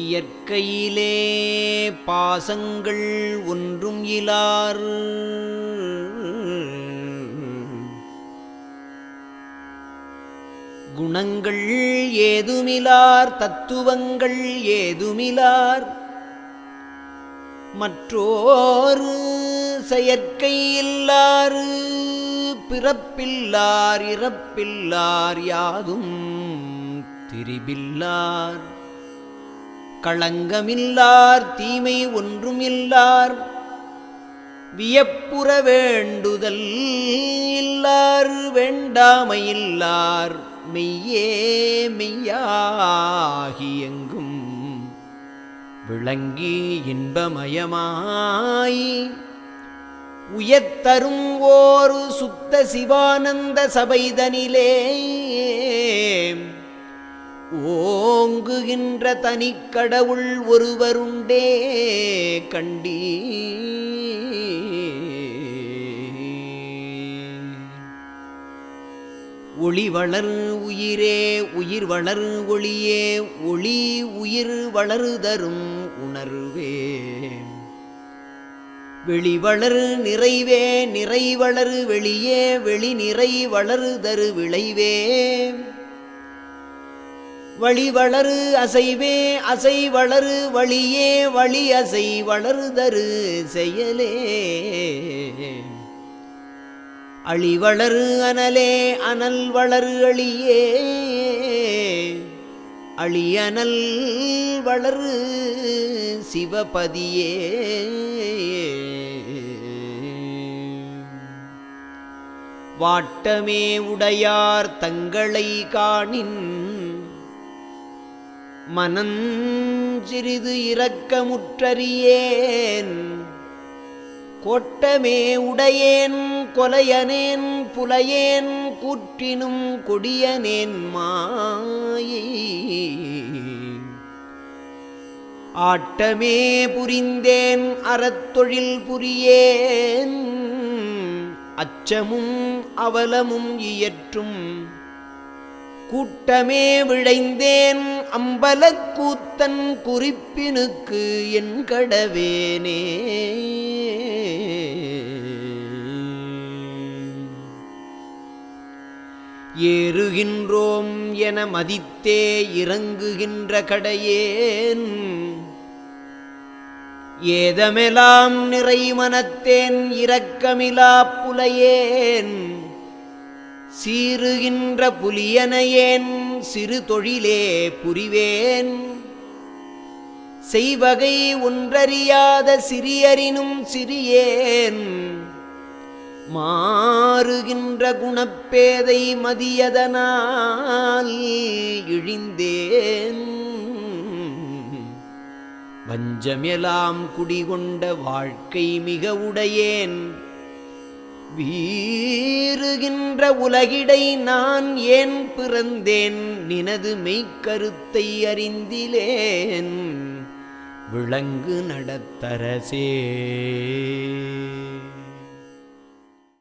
இயற்கையிலே பாசங்கள் ஒன்றும் இலார் குணங்கள் ஏதுமிலார் தத்துவங்கள் ஏதுமிலார். மற்றோரு செயற்கை இல்லாறு பிறப்பில்லார் இறப்பில்லார் யாதும் திரிபில்லார். களங்கமில்லார் தீமை ஒன்றும் இல்லார் வியப்புற வேண்டுதல் இல்லார் வேண்டாமையில்லார் மெய்யே மெய்யாகியங்க விளங்கி இன்பமயமாய். உயர்த்தரும் ஓரு சுத்த சிவானந்த சபைதனிலே. ஓங்குகின்ற தனிக்கடவுள் ஒருவருண்டே கண்டி ஒளி வளர் உயிரே உயிர் வளர் ஒளியே ஒளி உயிர் வளருதரும் உணர்வே வெளிவளர் நிறைவே நிறைவளர் வெளியே வெளி நிறை வளரு தரு விளைவே. வழிவளரு அசைவே அசை வளரு வழியே வழி அசை வளருதரு செயலே. அழிவளரு அனலே அனல் வளரு அழியே. அழியனல் வளரு சிவபதியே. வாட்டமே உடையார் தங்களை காணின் மனஞ்சிறிது இரக்கமுற்றறியேன். கொட்டமே உடையேன் கொலையனேன் புலையேன் கூற்றினும் கொடியனேன் மாயை. ஆட்டமே புரிந்தேன் அறத்தொழில் புரியேன். அச்சமும் அவலமும் இயற்றும். கூட்டமே விழைந்தேன் அம்பலக்கூத்தன் குறிப்பினுக்கு என் கடவேனே. ஏறுகின்றோம் என மதித்தே இறங்குகின்ற கடையேன். ஏதமெலாம் நிறைமனத்தேன் இரக்கமிலா புலையேன். சீருகின்ற புலியனையேன் சிறு தொழிலே புரிவேன். செய்வகை ஒன்றறியாத சிறியரினும் சிறியேன். மாறுகின்ற குணப்பேதை மதியதனால் இழிந்தேன். வஞ்சமெலாம் குடிகொண்ட வாழ்க்கை மிக உடையேன். வீறுகின்ற உலகிடை நான் ஏன் பிறந்தேன்? நினது மெய்க்கருத்தை அறிந்திலேன். விளங்கு நடத்தரசே.